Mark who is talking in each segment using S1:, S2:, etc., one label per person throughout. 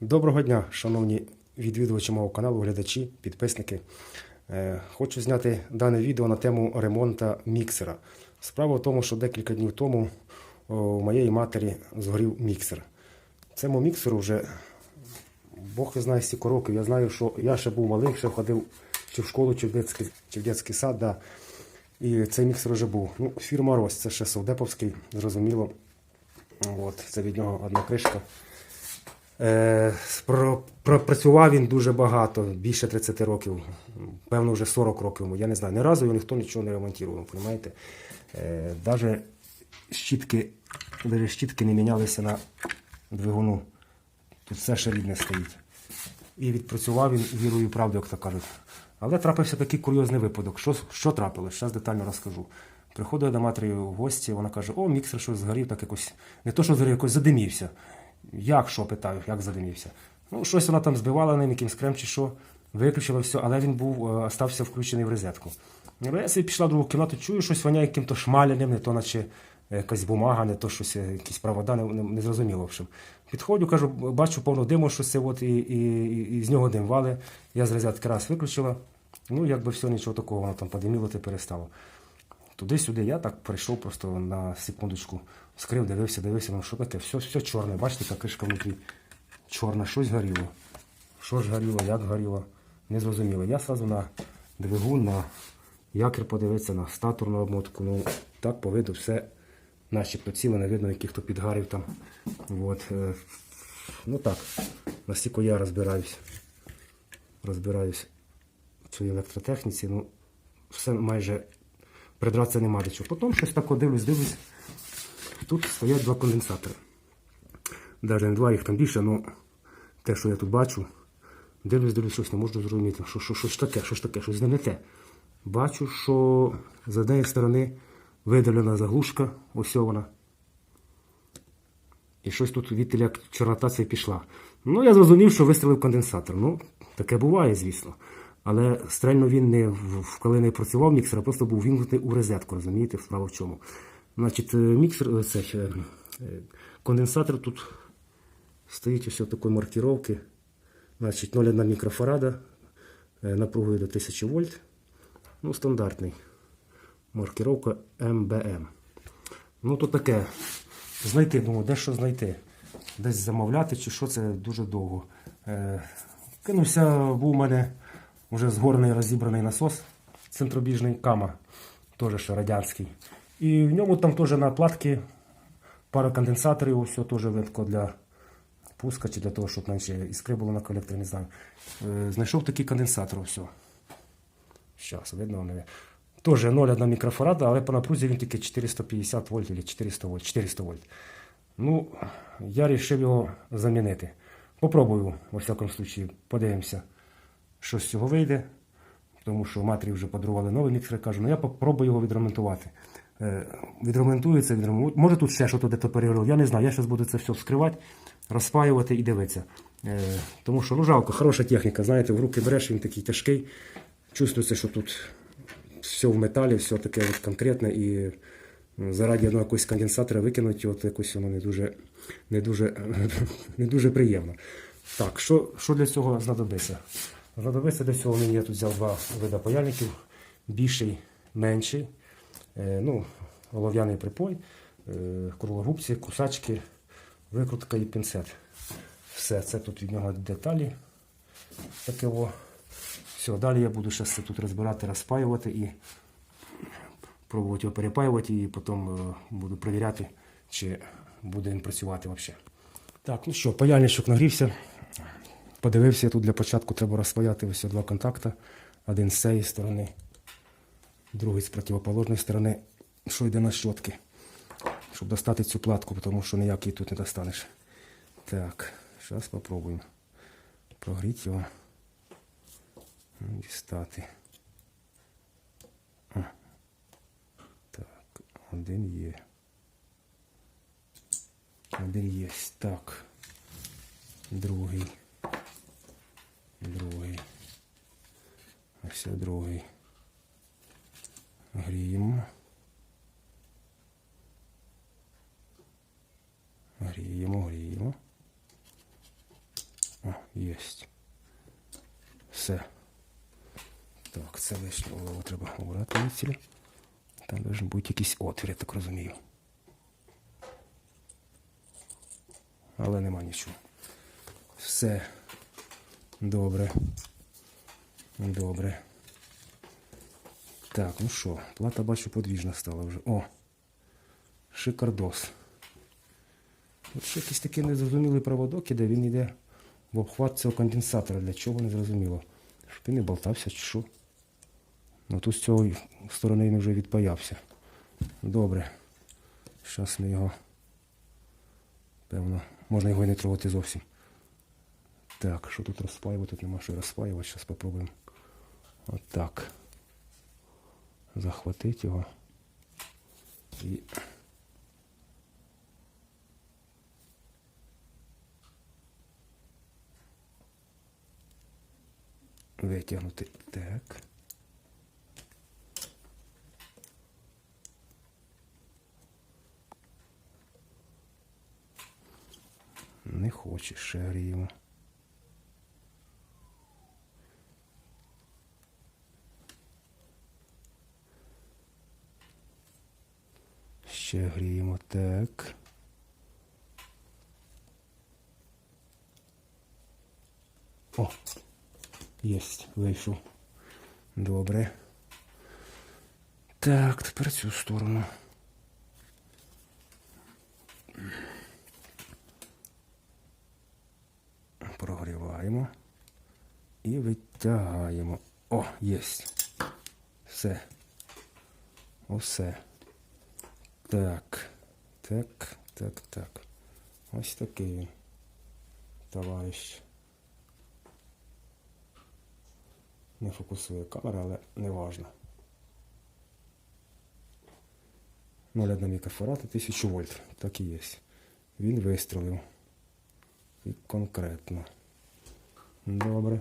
S1: Доброго дня, шановні відвідувачі мого каналу, глядачі, підписники. Е, Хочу зняти дане відео на тему ремонту міксера. Справа в тому, що декілька днів тому у моєї матері згорів міксер. Цьому міксеру вже Бог не знає стільки років. Я знаю, що я ще був малий, ще ходив чи в школу, чи в дитячий, чи в дитячий сад. Да. І цей міксер вже був. Ну, фірма Рось, це ще Совдеповський, зрозуміло. От, це від нього одна кришка. Е, пропрацював він дуже багато, більше 30 років, певно, вже 40 років. Я не знаю. Ні разу його ніхто нічого не ремонтував, розумієте? Е, даже щітки, даже щітки не мінялися на двигуну. Тут все ще рідне стоїть. І відпрацював він вірою і правдою, як то кажуть. Але трапився такий курйозний випадок. Що, що трапилось? Зараз детально розкажу. Приходить до матері в гості, вона каже: о, міксер щось згорів, так якось. Не то, що згорів, якось задимівся. Як що питаю, як задимівся? Ну, щось вона там збивала ним, якимсь крем чи що, виключила все, але він був, е, остався включений в розетку. Ну, Я собі пішла в другу кімнату, чую, щось воняє яким-то шмаляним, не то наче якась бумага, не то щось, е, якісь провода, не, не, не зрозуміло. В общем. Підходжу, кажу, бачу повно диму, що це от, і, і, і, і з нього дим вали. Я з розетки раз виключила. Ну, якби все, нічого такого, воно там подиміло, ти перестало. Туди-сюди я так прийшов просто на секундочку, скрив, дивився, дивився, ну що таке, все, все чорне, бачите, яка кришка внутрі чорна, щось горіло. Що ж горіло, як горіло, не зрозуміло. Я сразу на двигун, на якір подивився, на статорну обмотку. Ну, так по виду все начебто ціле, не видно, яких то підгарів там. От, е, ну так, настільки я розбираюсь. Розбираюсь в цій електротехніці. Ну, все майже придратися нема до чого. Потім щось так дивлюсь, дивлюсь. Тут стоять два конденсатори. Навіть не два, їх там більше, але те, що я тут бачу, дивлюсь, дивлюсь, щось не можу зрозуміти. Що, що, що ж таке, що ж таке, щось не те. Бачу, що з однієї сторони видалена заглушка, ось вона. І щось тут відтіля як чорнота це пішла. Ну, я зрозумів, що вистрілив конденсатор. Ну, таке буває, звісно. Але стрельно він не коли не працював міксер, а просто був вімкнутий у розетку, розумієте, справа в чому. Значить, е, міксер, е, це, е, е, конденсатор тут стоїть ось такої маркіровки. Значить, 0,1 мікрофарада, напругою до 1000 вольт. Ну, стандартний. Маркіровка МБМ. Ну, то таке. Знайти, думаю, де що знайти. Десь замовляти чи що це дуже довго. Е, кинувся, був у мене вже згорений розібраний насос центробіжний кама, теж ще радянський. І в ньому там теж на платки пара конденсаторів, все теж витко для пуска чи для того, щоб наче іскри було на колекторі, не знаю. Е, знайшов такий конденсатор, все. Зараз, видно, вони. Теж 0,1 мікрофарада, але по напрузі він тільки 450 вольт або 400 вольт. 400 вольт. Ну, я вирішив його замінити. Попробую, во всякому случаї, подивимося, що з цього вийде. Тому що матері вже подарували новий міксер, кажу, ну я попробую його відремонтувати. Е, відремонтується, відремонтується. Може тут ще щось де-то перегоріло, я не знаю. Я зараз буду це все вскривати, розпаювати і дивитися. Е, тому що ну жалко, хороша техніка, знаєте, в руки береш, він такий тяжкий. Чувствується, що тут все в металі, все таке от конкретне і ну, заради одного якогось конденсатора викинути, от якось воно не дуже, не дуже, не дуже приємно. Так, що, що для цього знадобиться? Знадобиться для цього мені я тут взяв два види паяльників, більший, менший, ну, олов'яний припой, е, круглогубці, кусачки, викрутка і пінцет. Все, це тут від нього деталі. Таке о. Все, далі я буду зараз це тут розбирати, розпаювати і пробувати його перепаювати, і потім е, буду перевіряти, чи буде він працювати взагалі. Так, ну що, паяльничок нагрівся. Подивився, тут для початку треба розпаяти ось два контакти. Один з цієї сторони, другий з противоположної сторони, що йде на щотки, щоб достати цю платку, тому що ніякий тут не достанеш. Так, зараз спробуємо прогріти його. Дістати. Так, один є. Один є. Так. Другий. Другий. Ось другий. Гріємо. Гріємо, гріємо. Єсть. Все. Так, це лишнє голову треба обрати відсілі. Там должен бути якийсь отвір, я так розумію. Але нема нічого. Все. Добре. Добре. Так, ну що, плата бачу подвіжна стала вже. О! Шикардос. От ще якийсь такий незрозумілий проводок іде, він йде в обхват цього конденсатора. Для чого не зрозуміло. Щоб він не болтався чи що. Ну тут з цієї сторони він вже відпаявся. Добре. Зараз ми його. Певно, можна його і не трогати зовсім. Так, що тут розпаювати? Тут нема що розпаювати. Зараз спробуємо. Отак. Захватити його. І. Витягнути. Так. Не хоче, ще гріємо. Ще гріємо, так. О, єсть, вийшов. Добре. Так, тепер цю сторону. Прогріваємо і витягаємо. О, єсть. Все. Усе. Так. Так, так, так. Ось такий він. Товариш. Не фокусує камера, але не важно. 0,1 мікрофарад 1000 вольт. Так і є. Він вистрілив. І конкретно. Добре.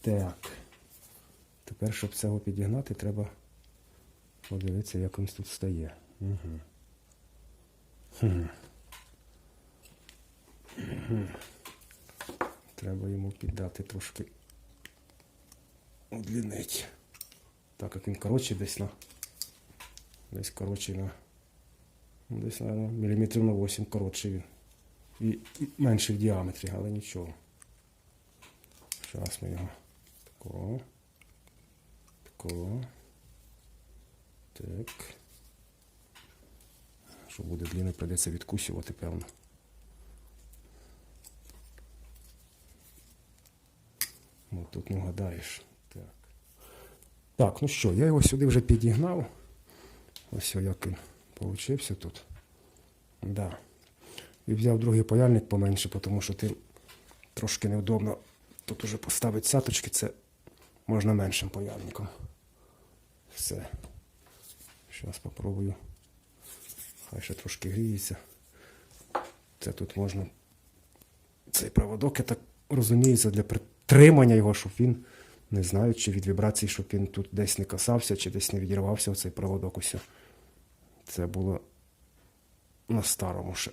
S1: Так. Тепер, щоб цього підігнати, треба подивитися, як він тут стає. Угу. Треба йому піддати трошки удлінить. Так як він коротший десь на. Десь коротший на. ну, Десь, наверное, міліметрів на 8 коротший він. І, менший в діаметрі, але нічого. Зараз ми його такого. Такого. Так. Що буде длинно, придеться відкусювати, певно. Ну, тут не вгадаєш. Так. Так, ну що, я його сюди вже підігнав. Ось як він получився тут. Да. І взяв другий паяльник поменше, тому що тим трошки невдобно тут уже поставити саточки, це можна меншим паяльником. Все. Зараз спробую. Хай ще трошки гріється. Це тут можна. Цей проводок, я так розумію, це для притримання його, щоб він, не знаю, чи від вібрацій, щоб він тут десь не касався, чи десь не відірвався оцей проводок. Ось. Це було на старому ще.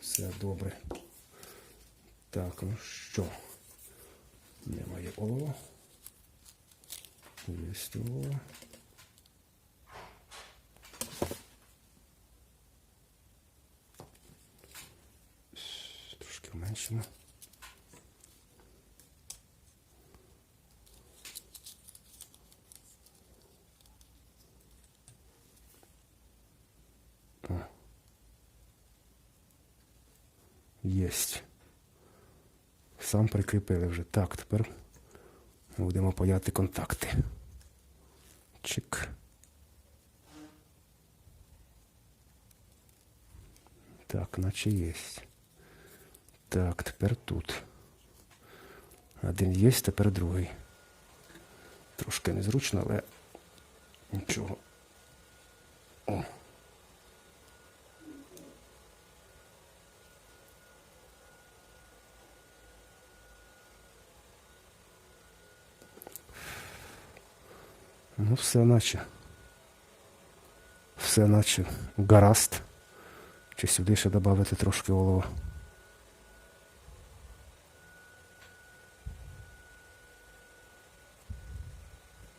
S1: Все добре. Так, ну що? Немає олова. Єсть олова. Вменшимо. Єсть. Сам прикріпили вже. Так, тепер будемо паяти контакти. Чик. Так, наче є. Так, тепер тут. Один є, тепер другий. Трошки незручно, але нічого. О. Ну, все наче. Все наче гаразд. Чи сюди ще додати трошки олова.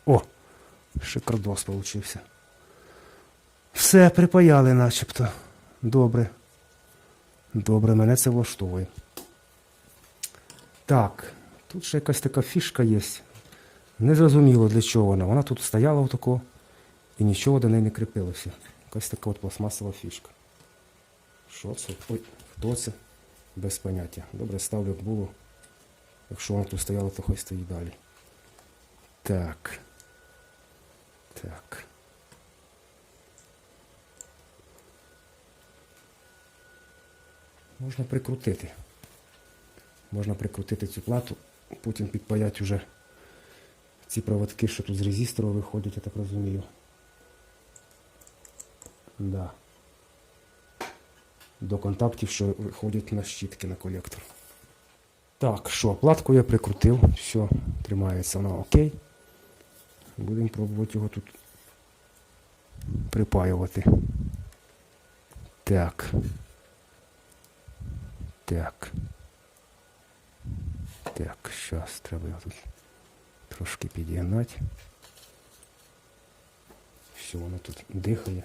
S1: О! Шикардос получився. Все, припаяли начебто. Добре. Добре, мене це влаштовує. Так, тут ще якась така фішка є. Незрозуміло для чого вона. Вона тут стояла отако і нічого до неї не кріпилося. Якась така от пластмасова фішка. Що це? Ой, хто це? Без поняття. Добре, ставлю було. Якщо воно тут стояло, то хай стоїть далі. Так. Так. Можна прикрутити. Можна прикрутити цю плату, потім підпаяти вже ці проводки, що тут з резистору виходять, я так розумію. Да. До контактів, що виходять на щітки на колектор. Так, що, платку я прикрутив, все, тримається вона окей. Будемо пробувати його тут припаювати. Так. Так. Так, зараз треба його тут трошки підігнати. Все, воно тут дихає.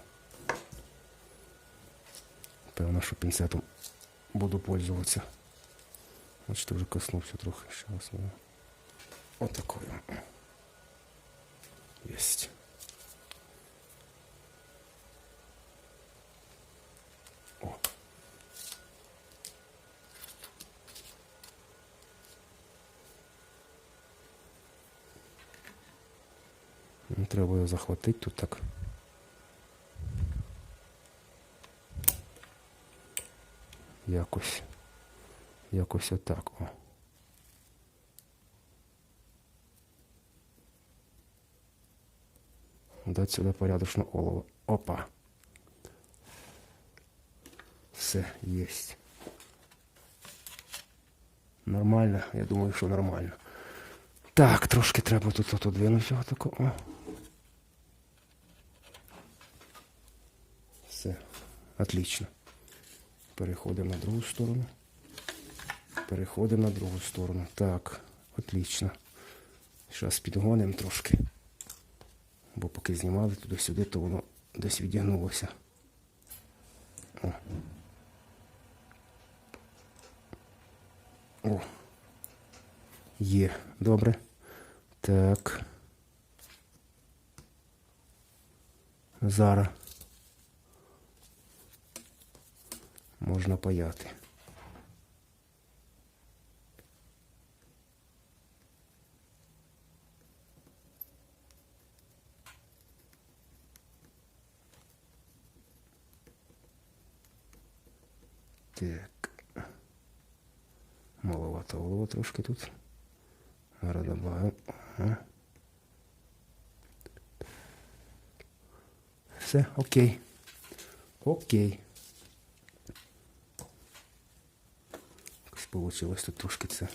S1: Певно, що пінцетом буду пользуватися. Значить, вже коснувся трохи. Зараз воно. Отакою. О. Ну, Треба його захватити тут так. Якось. Якось отак. О. Дать сюди порядочно олово. Опа. Все, єсть. Нормально, я думаю, що нормально. Так, трошки треба тут отодвинути його тако. Все, отлично. Переходимо на другу сторону. Переходимо на другу сторону. Так, отлично. Зараз підгонимо трошки. Бо поки знімали туди-сюди, то воно десь відігнулося. О. О. Є, добре. Так. Зараз. Можна паяти. Так. Маловато олова трошки тут. Добавимо. Ага. Все, окей. Окей. Якось Получилось тут трошки це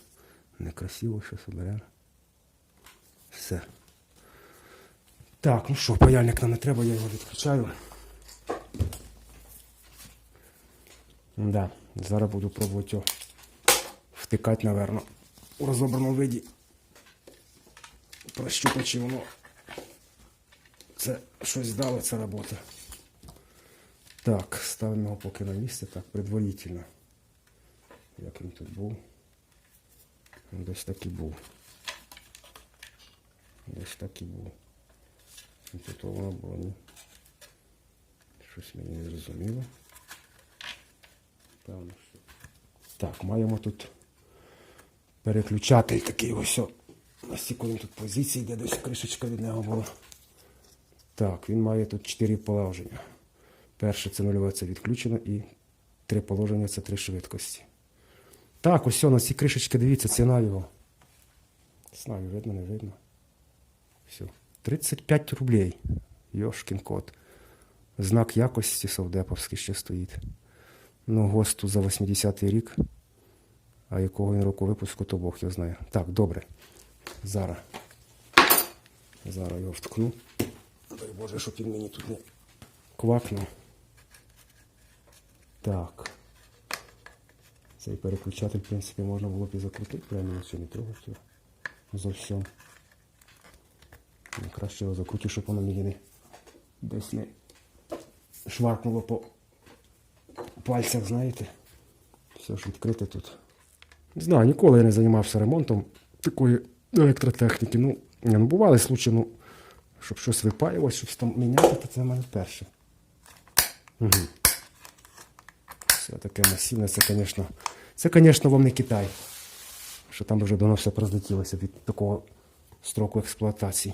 S1: некрасиво, що соберемо. Все. Так, ну що, паяльник нам не треба, я його відключаю. Да, зараз буду пробувати його втикати, напевно, у розобраному виді. Прощупати, чи воно це щось дало, ця робота. Так, ставимо його поки на місце, так, предварительно. Як він тут був? Десь так і був. Десь так і був. І Тут воно було ні. Щось мені не зрозуміло. Певно, що. Так, маємо тут переключатель такий ось. о. На секунду тут позиції, де десь кришечка від нього була. Так, він має тут 4 положення. Перше це нульове це відключено і три положення це три швидкості. Так, ось на ці кришечки, дивіться, ціна його. Знаю, видно, не видно. Все. 35 рублей. Йошкін кот. Знак якості совдеповський ще стоїть. Ну, ГОСТу за 80-й рік. А якого він року випуску, то Бог його знає. Так, добре. Зараз. Зараз його вткну. Дай Боже, щоб він мені тут не квакнув. Так. Цей переключатель, в принципі, можна було б і закрутити, прямо на цьому трогати його. Зовсім. Краще його закрутю, щоб воно мені не десь не шваркнуло по пальцях, знаєте. Все ж відкрите тут. Не знаю, ніколи я не займався ремонтом такої електротехніки. Ну, ну бували случаї, ну, щоб щось випаювати, щось там міняти, то це в мене перше. Угу. Все таке масивне, це, звісно, це, звісно, вам не Китай. Що там вже давно все розлетілося від такого строку експлуатації.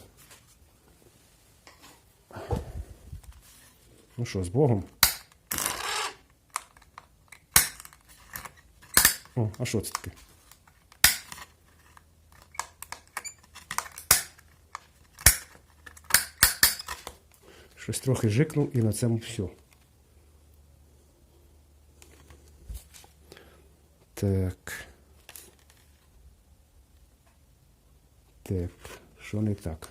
S1: Ну що, з Богом? О, а що це таке? Щось трохи жикнув і на цьому все. Так. Так, що не так?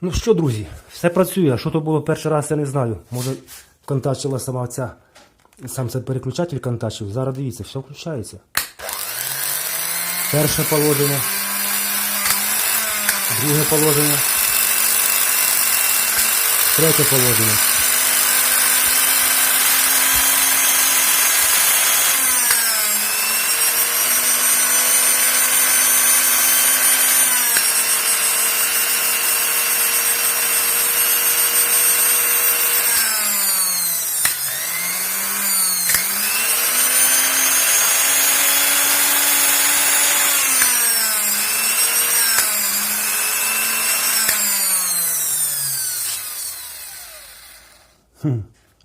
S1: Ну що, друзі, все працює. Що то було перший раз, я не знаю. Може, контачила сама ця. Сам цей переключатель контачив. Зараз дивіться, все включається. Перше положення. Друге положення. Третє положення.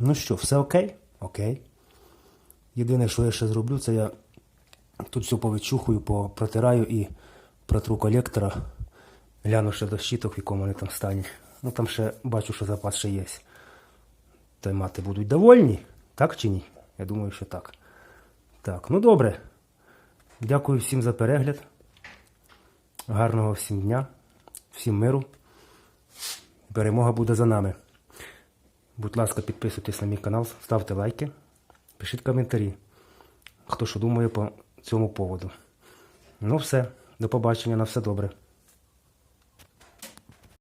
S1: Ну що, все окей? Окей. Єдине, що я ще зроблю, це я тут все повичухую, протираю і протру колектора. Гляну ще до щиток, в якому вони там стані. Ну там ще бачу, що запас ще є. Та мати будуть довольні, так чи ні? Я думаю, що так. Так, ну добре. Дякую всім за перегляд. Гарного всім дня, всім миру. Перемога буде за нами. Будь ласка, підписуйтесь на мій канал, ставте лайки, пишіть коментарі, хто що думає по цьому поводу. Ну все, до побачення, на все добре.